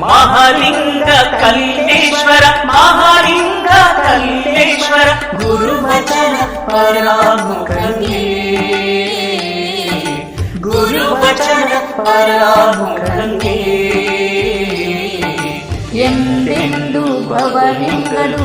మహాలింగ కల్లేశ్వర మహాలింగ కల్లేశ్వర గురువచన పరాముఖే గురువచన పరాముఖే ఎందు భవలింగలు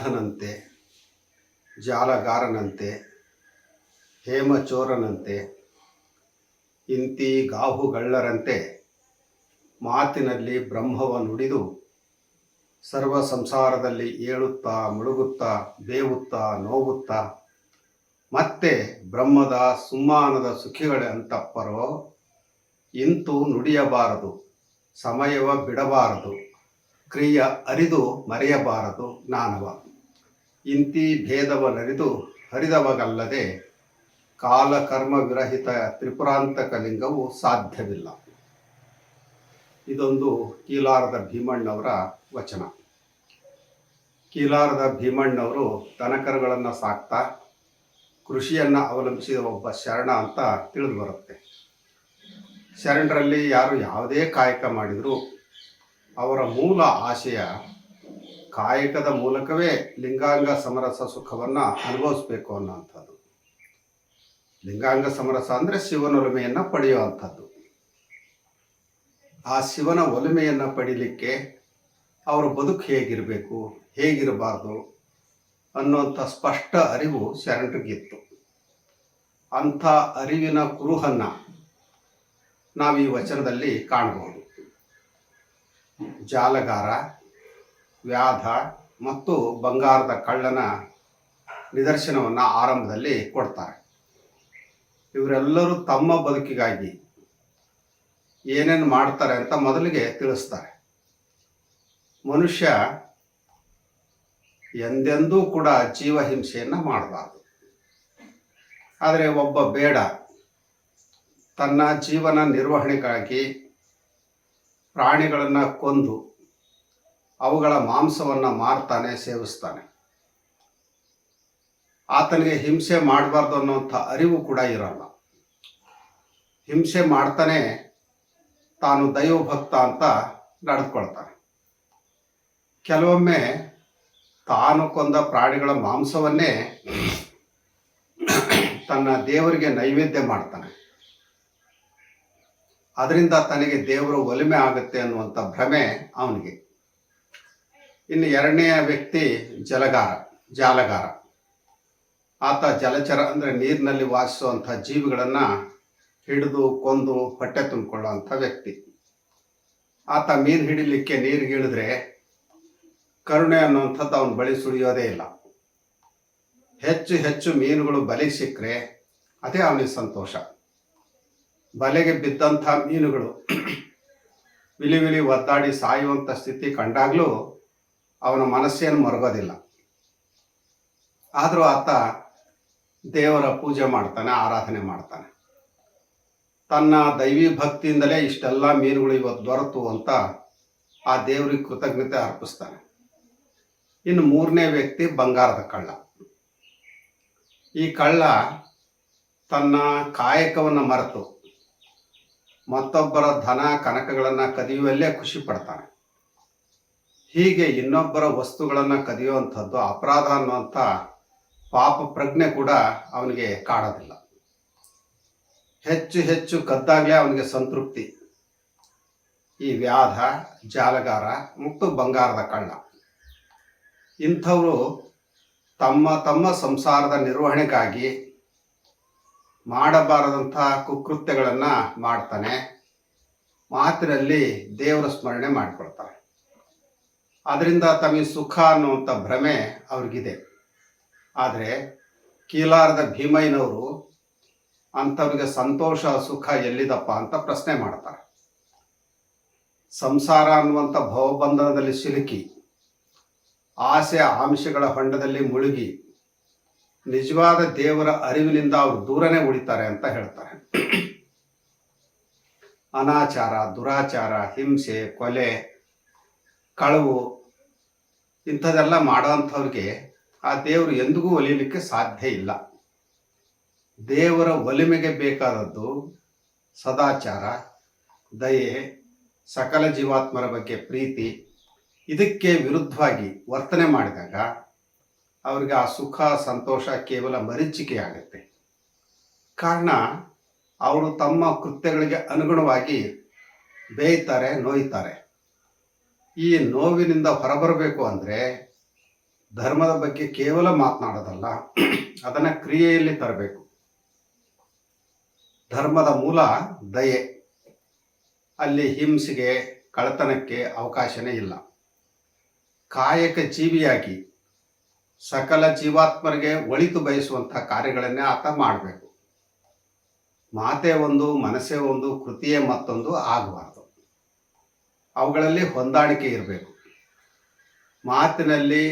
ವ್ಯಾಧನಂತೆ ಜಾಲಗಾರನಂತೆ, ಹೇಮಚೋರನಂತೆ ಇಂತಿ ಗಾಹುಗಳ್ಳರಂತೆ ಮಾತಿನಲ್ಲಿ ಬ್ರಹ್ಮವ ನುಡಿದು ಸರ್ವ ಸಂಸಾರದಲ್ಲಿ ಏಳುತ್ತಾ ಮುಳುಗುತ್ತಾ ಬೇವುತ್ತಾ ನೋವುತ್ತಾ ಮತ್ತೆ ಬ್ರಹ್ಮದ ಸುಮ್ಮಾನದ ಸುಖಿಗಳೇ ಅಂತಪ್ಪರೋ, ಇಂತು ನುಡಿಯಬಾರದು, ಸಮಯವ ಬಿಡಬಾರದು, ಕ್ರಿಯ ಅರಿದು ಮರೆಯಬಾರದು ಜ್ಞಾನವ. ಇಂತಿ ಭೇದವನರಿದು ಹರಿದವಗಲ್ಲದೆ ಕಾಲಕರ್ಮ ವಿರಹಿತ ತ್ರಿಪುರಾಂತಕ ಲಿಂಗವು ಸಾಧ್ಯವಿಲ್ಲ. ಇದೊಂದು ಕೀಲಾರದ ಭೀಮಣ್ಣವರ ವಚನ. ಕೀಲಾರದ ಭೀಮಣ್ಣವರು ದನಕರುಗಳನ್ನು ಸಾಕ್ತಾ ಕೃಷಿಯನ್ನು ಅವಲಂಬಿಸಿದ ಒಬ್ಬ ಶರಣ ಅಂತ ತಿಳಿದು ಬರುತ್ತೆ. ಶರಣರಲ್ಲಿ ಯಾರು ಯಾವುದೇ ಕಾಯಕ ಮಾಡಿದರೂ ಅವರ ಮೂಲ ಆಶಯ ಕಾಯಕದ ಮೂಲಕವೇ ಲಿಂಗಾಂಗ ಸಮರಸ ಸುಖವನ್ನು ಅನುಭವಿಸ್ಬೇಕು ಅನ್ನೋಂಥದ್ದು ಲಿಂಗಾಂಗ ಸಮರಸ ಅಂದರೆ ಶಿವನ ಒಲಮೆಯನ್ನು ಪಡೆಯುವಂಥದ್ದು ಆ ಶಿವನ ಒಲಮೆಯನ್ನು ಪಡೀಲಿಕ್ಕೆ ಅವರ ಬದುಕು ಹೇಗಿರಬೇಕು, ಹೇಗಿರಬಾರ್ದು ಅನ್ನುವಂಥ ಸ್ಪಷ್ಟ ಅರಿವು ಶರಣರಿಗಿತ್ತು. ಅಂಥ ಅರಿವಿನ ಕುರುಹನ್ನು ನಾವು ಈ ವಚನದಲ್ಲಿ ಕಾಣಬಹುದು. ಜಾಲಗಾರ ವ್ಯಾಧ ಮತ್ತು ಬಂಗಾರದ ಕಳ್ಳನ ನಿದರ್ಶನವನ್ನು ಆರಂಭದಲ್ಲಿ ಕೊಡ್ತಾರೆ. ಇವರೆಲ್ಲರೂ ತಮ್ಮ ಬದುಕಿಗಾಗಿ ಏನೇನು ಮಾಡ್ತಾರೆ ಅಂತ ಮೊದಲಿಗೆ ತಿಳಿಸ್ತಾರೆ. ಮನುಷ್ಯ ಎಂದೆಂದೂ ಕೂಡ ಜೀವಹಿಂಸೆಯನ್ನು ಮಾಡಬಾರ್ದು. ಆದರೆ ಒಬ್ಬ ಬೇಡ. ತನ್ನ ಜೀವನ ನಿರ್ವಹಣೆಗಾಗಿ ಪ್ರಾಣಿಗಳನ್ನು ಕೊಂದು ಅವುಗಳ ಮಾಂಸವನ್ನು ಮಾರ್ತಾನೆ, ಸೇವಿಸ್ತಾನೆ. ಆತನಿಗೆ ಹಿಂಸೆ ಮಾಡಬಾರ್ದು ಅನ್ನುವಂಥ ಅರಿವು ಕೂಡ ಇರಲ್ಲ. ಹಿಂಸೆ ಮಾಡ್ತಾನೆ ತಾನು ದೈವಭಕ್ತ ಅಂತ ನಡೆದುಕೊಳ್ತಾನೆ. ಕೆಲವೊಮ್ಮೆ ತಾನು ಕೊಂದ ಪ್ರಾಣಿಗಳ ಮಾಂಸವನ್ನೇ ತನ್ನ ದೇವರಿಗೆ ನೈವೇದ್ಯ ಮಾಡ್ತಾನೆ. ಅದರಿಂದ ತನಗೆ ದೇವರ ಒಲಿಮೆ ಆಗುತ್ತೆ ಅನ್ನುವಂಥ ಭ್ರಮೆ ಅವನಿಗೆ. ಇನ್ನು ಎರಡನೆಯ ವ್ಯಕ್ತಿ ಜಲಗಾರ, ಜಾಲಗಾರ. ಆತ ಜಲಚರ ಅಂದರೆ ನೀರಿನಲ್ಲಿ ವಾಸಿಸುವಂಥ ಜೀವಿಗಳನ್ನು ಹಿಡಿದು, ಕೊಂದು ಹೊಟ್ಟೆ ತುಂಬಿಕೊಳ್ಳುವಂಥ ವ್ಯಕ್ತಿ. ಆತ ಮೀನು ಹಿಡಿಲಿಕ್ಕೆ ನೀರಿಗೆ ಇಳಿದ್ರೆ ಕರುಣೆ ಅನ್ನುವಂಥದ್ದು ಅವನ ಬಳಿ ಸುಳಿಯೋದೇ ಇಲ್ಲ. ಹೆಚ್ಚು ಹೆಚ್ಚು ಮೀನುಗಳು ಬಲೆಗೆ ಸಿಕ್ಕರೆ ಅದೇ ಅವನಿಗೆ ಸಂತೋಷ. ಬಲೆಗೆ ಬಿದ್ದಂಥ ಮೀನುಗಳು ವಿಲಿ ವಿಲಿ ಒದ್ದಾಡಿ ಸಾಯುವಂಥ ಸ್ಥಿತಿ ಕಂಡಾಗಲೂ ಅವನ ಮನಸ್ಸೇನು ಮರಗೋದಿಲ್ಲ. ಆದರೂ ಆತ ದೇವರ ಪೂಜೆ ಮಾಡ್ತಾನೆ, ಆರಾಧನೆ ಮಾಡ್ತಾನೆ. ತನ್ನ ದೈವಿ ಭಕ್ತಿಯಿಂದಲೇ ಇಷ್ಟೆಲ್ಲ ಮೀನುಗಳು ಇವತ್ತು ದೊರೆತು ಅಂತ ಆ ದೇವರಿಗೆ ಕೃತಜ್ಞತೆ ಅರ್ಪಿಸ್ತಾನೆ. ಇನ್ನು ಮೂರನೇ ವ್ಯಕ್ತಿ ಬಂಗಾರದ ಕಳ್ಳ. ಈ ಕಳ್ಳ ತನ್ನ ಕಾಯಕವನ್ನು ಮರೆತು ಮತ್ತೊಬ್ಬರ ಧನ ಕನಕಗಳನ್ನು ಕದಿಯುವಲ್ಲೇ ಖುಷಿ ಪಡ್ತಾನೆ. ಹೀಗೆ ಇನ್ನೊಬ್ಬರ ವಸ್ತುಗಳನ್ನು ಕದಿಯುವಂಥದ್ದು ಅಪರಾಧ ಅನ್ನುವಂಥ ಪಾಪ ಪ್ರಜ್ಞೆ ಕೂಡ ಅವನಿಗೆ ಕಾಡೋದಿಲ್ಲ. ಹೆಚ್ಚು ಹೆಚ್ಚು ಕದ್ದಾಗಲೇ ಅವನಿಗೆ ಸಂತೃಪ್ತಿ. ಈ ವ್ಯಾಧ, ಜಾಲಗಾರ ಮತ್ತು ಬಂಗಾರದ ಕಳ್ಳ ಇಂಥವರು ತಮ್ಮ ತಮ್ಮ ಸಂಸಾರದ ನಿರ್ವಹಣೆಗಾಗಿ ಮಾಡಬಾರದಂಥ ಕುಕೃತ್ಯಗಳನ್ನು ಮಾಡ್ತಾನೆ, ಮಾತಿನಲ್ಲಿ ದೇವರ ಸ್ಮರಣೆ ಮಾಡಿಕೊಳ್ತಾರೆ ಅದರಿಂದ ತಮಗೆ ಸುಖ ಅನ್ನುವಂಥ ಭ್ರಮೆ ಅವ್ರಿಗಿದೆ. ಆದರೆ ಕೀಲಾರದ ಭೀಮಯ್ಯನವರು ಅಂಥವ್ರಿಗೆ ಸಂತೋಷ, ಸುಖ ಎಲ್ಲಿದಪ್ಪ ಅಂತ ಪ್ರಶ್ನೆ ಮಾಡ್ತಾರೆ. ಸಂಸಾರ ಅನ್ನುವಂಥ ಭವಬಂಧನದಲ್ಲಿ ಸಿಲುಕಿ, ಆಸೆ ಆಮಿಷಗಳ ಹೊಂಡದಲ್ಲಿ ಮುಳುಗಿ, ನಿಜವಾದ ದೇವರ ಅರಿವಿನಿಂದ ಅವರು ದೂರನೇ ಉಳಿತಾರೆ ಅಂತ ಹೇಳ್ತಾರೆ. ಅನಾಚಾರ, ದುರಾಚಾರ, ಹಿಂಸೆ, ಕೊಲೆ ಕಳವು ಇಂಥದೆಲ್ಲ ಮಾಡೋವಂಥವ್ರಿಗೆ ಆ ದೇವರು ಎಂದಿಗೂ ಒಲಿಯಲಿಕ್ಕೆ ಸಾಧ್ಯ ಇಲ್ಲ. ದೇವರ ಒಲಿಮೆಗೆ ಬೇಕಾದದ್ದು ಸದಾಚಾರ, ದಯೆ, ಸಕಲ ಜೀವಾತ್ಮರ ಬಗ್ಗೆ ಪ್ರೀತಿ, ಇದಕ್ಕೆ ವಿರುದ್ಧವಾಗಿ ವರ್ತನೆ ಮಾಡಿದಾಗ ಅವ್ರಿಗೆ ಆ ಸುಖ, ಸಂತೋಷ ಕೇವಲ ಮರೀಚಿಕೆಯಾಗುತ್ತೆ ಕಾರಣ ಅವರು ತಮ್ಮ ಕೃತ್ಯಗಳಿಗೆ ಅನುಗುಣವಾಗಿ ಬೇಯ್ತಾರೆ, ನೋಯ್ತಾರೆ. ಈ ನೋವಿನಿಂದ ಹೊರಬರಬೇಕು ಅಂದರೆ ಧರ್ಮದ ಬಗ್ಗೆ ಕೇವಲ ಮಾತನಾಡೋದಲ್ಲ, ಅದನ್ನು ಕ್ರಿಯೆಯಲ್ಲಿ ತರಬೇಕು. ಧರ್ಮದ ಮೂಲ ದಯೆ. ಅಲ್ಲಿ ಹಿಂಸೆಗೆ ಕಳತನಕ್ಕೆ ಅವಕಾಶನೇ ಇಲ್ಲ. ಕಾಯಕ ಜೀವಿಯಾಗಿ ಸಕಲ ಜೀವಾತ್ಮರಿಗೆ ಒಳಿತು ಬಯಸುವಂಥ ಕಾರ್ಯಗಳನ್ನೇ ಆತ ಮಾಡಬೇಕು. ಮಾತೆ ಒಂದು, ಮನಸ್ಸೇ ಒಂದು, ಕೃತಿಯೇ ಮತ್ತೊಂದು ಆಗಬಾರ್ದು ಅವುಗಳಲ್ಲಿ ಹೊಂದಾಣಿಕೆ ಇರಬೇಕು. ಮಾತಿನಲ್ಲಿ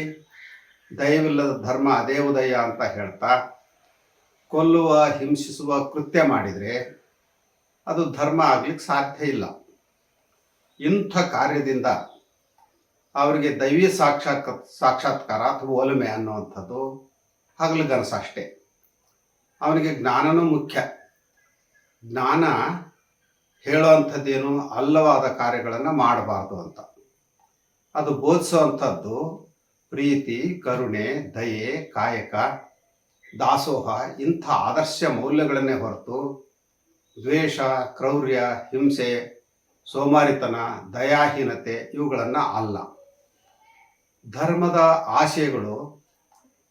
ದಯವಿಲ್ಲದ ಧರ್ಮ ಅದೇ ಉದಯ ಅಂತ ಹೇಳ್ತಾ, ಕೊಲ್ಲುವ, ಹಿಂಸಿಸುವ ಕೃತ್ಯ ಮಾಡಿದರೆ ಅದು ಧರ್ಮ ಆಗ್ಲಿಕ್ಕೆ ಸಾಧ್ಯ ಇಲ್ಲ. ಇಂಥ ಕಾರ್ಯದಿಂದ ಅವರಿಗೆ ದೈವಿ ಸಾಕ್ಷಾತ್, ಸಾಕ್ಷಾತ್ಕಾರ ಅಥವಾ ಒಲುಮೆ ಅನ್ನುವಂಥದ್ದು ಹಗಲುಗನಸು ಅಷ್ಟೇ. ಅವನಿಗೆ ಜ್ಞಾನನೂ ಮುಖ್ಯ. ಜ್ಞಾನ ಹೇಳುವಂಥದ್ದೇನು ಅಲ್ಲವಾದ ಕಾರ್ಯಗಳನ್ನು ಮಾಡಬಾರ್ದು ಅಂತ. ಅದು ಬೋಧಿಸುವಂಥದ್ದು ಪ್ರೀತಿ, ಕರುಣೆ, ದಯೆ, ಕಾಯಕ, ದಾಸೋಹ ಇಂಥ ಆದರ್ಶ ಮೌಲ್ಯಗಳನ್ನೇ ಹೊರತು ದ್ವೇಷ, ಕ್ರೌರ್ಯ, ಹಿಂಸೆ, ಸೋಮಾರಿತನ, ದಯಾಹೀನತೆ ಇವುಗಳನ್ನು ಅಲ್ಲ. ಧರ್ಮದ ಆಶಯಗಳು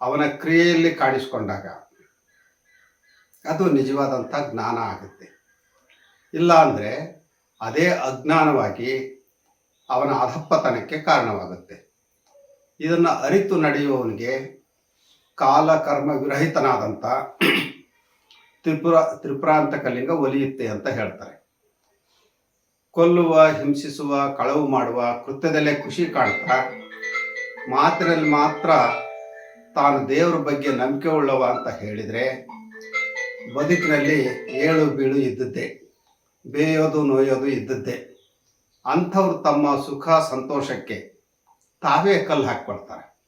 ಅವನ ಕ್ರಿಯೆಯಲ್ಲಿ ಕಾಣಿಸ್ಕೊಂಡಾಗ ಅದು ನಿಜವಾದಂಥ ಜ್ಞಾನ ಆಗುತ್ತೆ. ಇಲ್ಲ ಅಂದರೆ ಅದೇ ಅಜ್ಞಾನವಾಗಿ ಅವನ ಅಧಪ್ಪತನಕ್ಕೆ ಕಾರಣವಾಗುತ್ತೆ. ಇದನ್ನು ಅರಿತು ನಡೆಯುವವನಿಗೆ ಕಾಲ ಕರ್ಮ ವಿರಹಿತನಾದಂಥ ತ್ರಿಪುರ ತ್ರಿಪುರಾಂತಕಲಿಂಗ ಒಲಿಯುತ್ತೆ ಅಂತ ಹೇಳ್ತಾರೆ. ಕೊಲ್ಲುವ, ಹಿಂಸಿಸುವ, ಕಳವು ಮಾಡುವ ಕೃತ್ಯದಲ್ಲೇ ಖುಷಿ ಕಾಣ್ತಾ ಮಾತಿನಲ್ಲಿ ಮಾತ್ರ ತಾನು ದೇವರ ಬಗ್ಗೆ ನಂಬಿಕೆ ಉಳ್ಳವ ಅಂತ ಹೇಳಿದರೆ ಬದುಕಿನಲ್ಲಿ ಏಳು ಬೀಳು ಇದ್ದದ್ದೇ. ಬೇಯೋದು ನೋಯೋದು ಇದ್ದದ್ದೇ. ಅಂಥವ್ರು ತಮ್ಮ ಸುಖ ಸಂತೋಷಕ್ಕೆ ತಾವೇ ಕಲ್ಲು ಹಾಕ್ಕೊಳ್ತಾರೆ.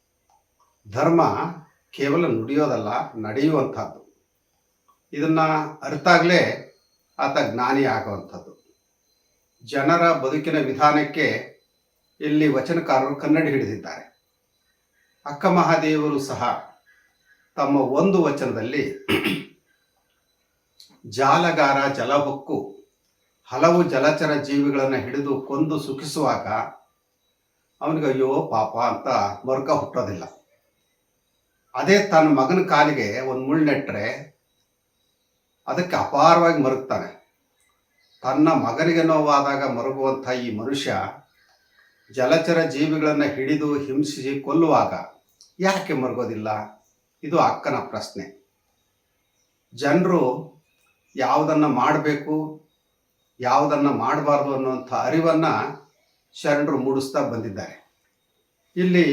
ಧರ್ಮ ಕೇವಲ ನುಡಿಯೋದಲ್ಲ, ನಡೆಯುವಂಥದ್ದು. ಇದನ್ನು ಅರಿತಾಗಲೇ ಆತ ಜ್ಞಾನಿ ಆಗುವಂಥದ್ದು. ಜನರ ಬದುಕಿನ ವಿಧಾನಕ್ಕೆ ಇಲ್ಲಿ ವಚನಕಾರರು ಕನ್ನಡಿ ಹಿಡಿದಿದ್ದಾರೆ. ಅಕ್ಕ ಮಹಾದೇವರು ಸಹ ತಮ್ಮ ಒಂದು ವಚನದಲ್ಲಿ, ಜಾಲಗಾರ ಜಲಬೊಕ್ಕು ಹಲವು ಜಲಚರ ಜೀವಿಗಳನ್ನು ಹಿಡಿದು ಕೊಂದು ಸುಖಿಸುವಾಗ ಅವನಿಗೆ ಅಯ್ಯೋ ಪಾಪ ಅಂತ ಮರುಕ ಹುಟ್ಟೋದಿಲ್ಲ. ಅದೇ ತನ್ನ ಮಗನ ಕಾಲಿಗೆ ಒಂದು ಮುಳ್ಳು ನೆಟ್ಟರೆ ಅದಕ್ಕೆ ಅಪಾರವಾಗಿ ಮರುಗ್ತಾನೆ. ತನ್ನ ಮಗನಿಗೆ ನೋವಾದಾಗ ಮರುಗುವಂಥ ಈ ಮನುಷ್ಯ ಜಲಚರ ಜೀವಿಗಳನ್ನು ಹಿಡಿದು ಹಿಂಸಿಸಿ ಕೊಲ್ಲುವಾಗ ಯಾಕೆ ಮರುಗೋದಿಲ್ಲ? ಇದು ಅಕ್ಕನ ಪ್ರಶ್ನೆ. ಜನರು ಯಾವುದನ್ನು ಮಾಡಬೇಕು? ಯಾವುದನ್ನು ಮಾಡಬಾರ್ದು ಅನ್ನುವಂಥ ಅರಿವನ್ನು ಶರಣರು ಮೂಡಿಸ್ತಾ ಬಂದಿದ್ದಾರೆ. ಇಲ್ಲಿ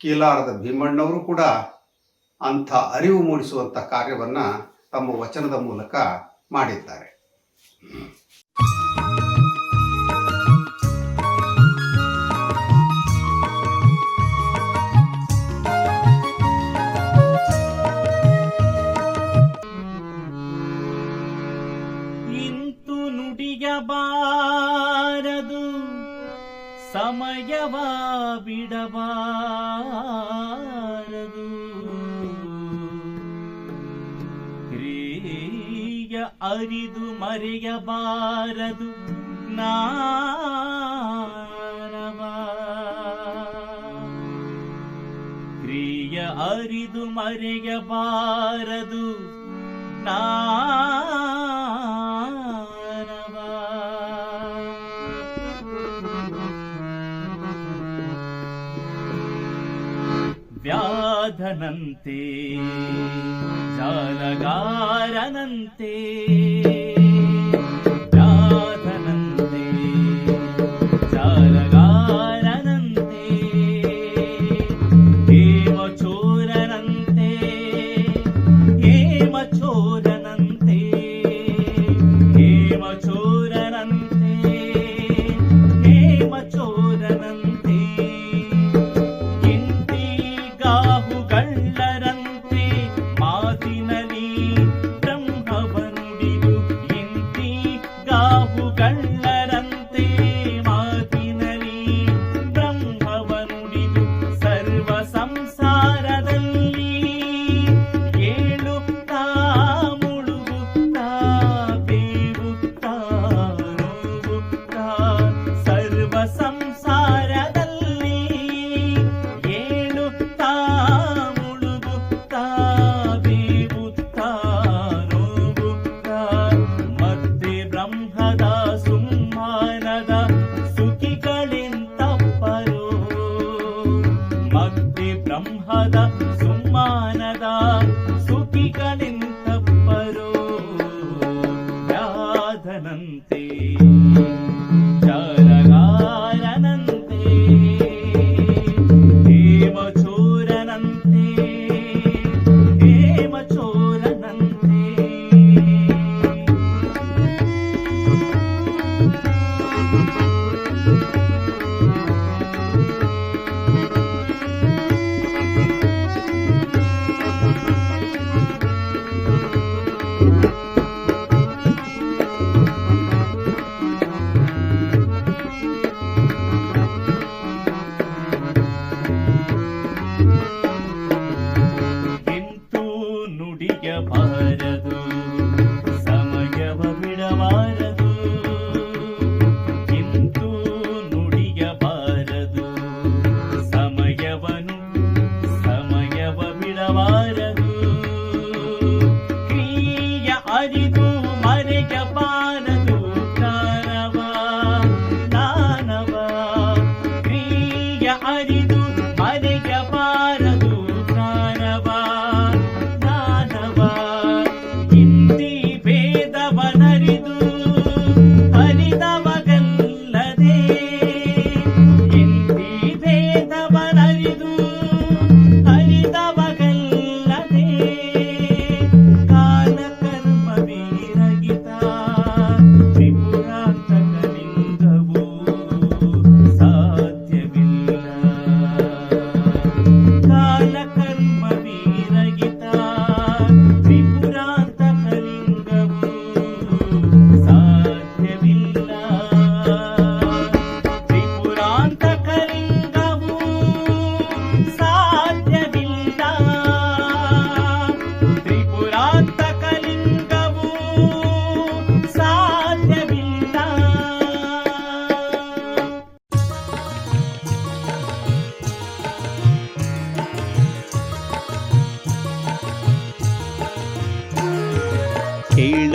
ಕೀಲಾರದ ಭೀಮಣ್ಣವರು ಕೂಡ ಅಂಥ ಅರಿವು ಮೂಡಿಸುವಂಥ ಕಾರ್ಯವನ್ನು ತಮ್ಮ ವಚನದ ಮೂಲಕ ಮಾಡಿದ್ದಾರೆ. ನುಡಿಯಬಾರದು ಸಮಯವ ಬಿಡಬಾರದು. ಕ್ರಿಯ ಅರಿದು ಮರೆಯಬಾರದು ನಾನವ ಕ್ರಿಯ ಅರಿದು ಮರೆಯಬಾರದು ನಾನವ ते जलगारनन्ति